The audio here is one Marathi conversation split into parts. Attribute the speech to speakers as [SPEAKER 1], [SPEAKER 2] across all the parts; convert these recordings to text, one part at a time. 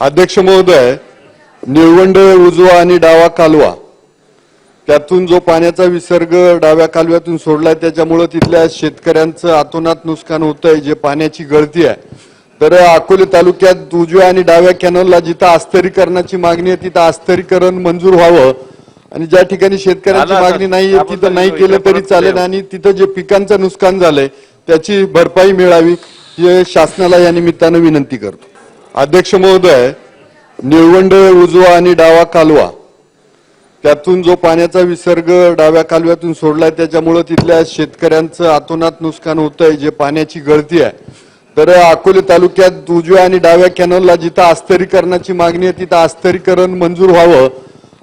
[SPEAKER 1] अध्यक्ष महोदय निळवंड उजवा आणि डावा कालवा. त्यातून जो पाण्याचा विसर्ग डाव्या कालव्यातून सोडलाय त्याच्यामुळं तिथल्या शेतकऱ्यांचं अतोनात नुकसान होतंय जे पाण्याची गळती आहे. तर अकोले तालुक्यात उजव्या आणि डाव्या कॅनलला जिथं आस्तरीकरणाची मागणी आहे तिथं आस्तरीकरण मंजूर व्हावं. आणि ज्या ठिकाणी शेतकऱ्यांची मागणी. नाही
[SPEAKER 2] आपण
[SPEAKER 1] तिथं नाही केलं तरी चालेल. आणि तिथं जे पिकांचं नुकसान झालंय त्याची भरपाई मिळावी हे शासनाला या निमित्तानं विनंती करतो. अध्यक्ष महोदय निळवंड उजवा आणि डावा कालवा त्यातून जो पाण्याचा विसर्ग डाव्या कालव्यातून सोडलाय त्याच्यामुळं तिथल्या शेतकऱ्यांचं अतोनात नुकसान होतंय जे पाण्याची गळती आहे तर अकोले तालुक्यात उजव्या आणि डाव्या कॅनलला जिथं आस्तरीकरणाची मागणी आहे तिथं आस्तरीकरण मंजूर व्हावं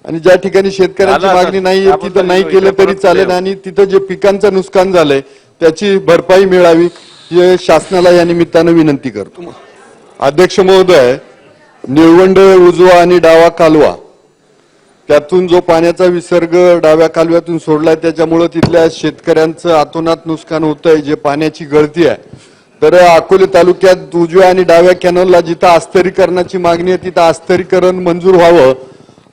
[SPEAKER 1] आणि ज्या ठिकाणी शेतकऱ्यांची. मागणी नाही
[SPEAKER 2] आपण
[SPEAKER 1] तिथं नाही केलं तरी चालेल. आणि तिथं जे पिकांचं नुकसान झालंय त्याची भरपाई मिळावी हे शासनाला या निमित्तानं विनंती करतो अध्यक्ष महोदय निळवंड उजवा आणि डावा कालवा त्यातून जो पाण्याचा विसर्ग डाव्या कालव्यातून सोडलाय त्याच्यामुळं तिथल्या शेतकऱ्यांचं अतोनात नुकसान होतंय जे पाण्याची गळती आहे तर अकोले तालुक्यात उजव्या आणि डाव्या कॅनलला जिथं आस्तरीकरणाची मागणी आहे तिथं आस्तरीकरण मंजूर व्हावं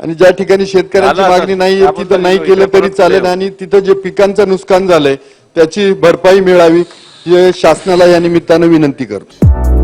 [SPEAKER 1] आणि ज्या ठिकाणी शेतकऱ्यांची. मागणी नाही
[SPEAKER 2] आपण
[SPEAKER 1] तिथं नाही केलं तरी चालेल. आणि तिथं जे पिकांचं नुकसान झालंय त्याची भरपाई मिळावी हे शासनाला या निमित्तानं विनंती करतो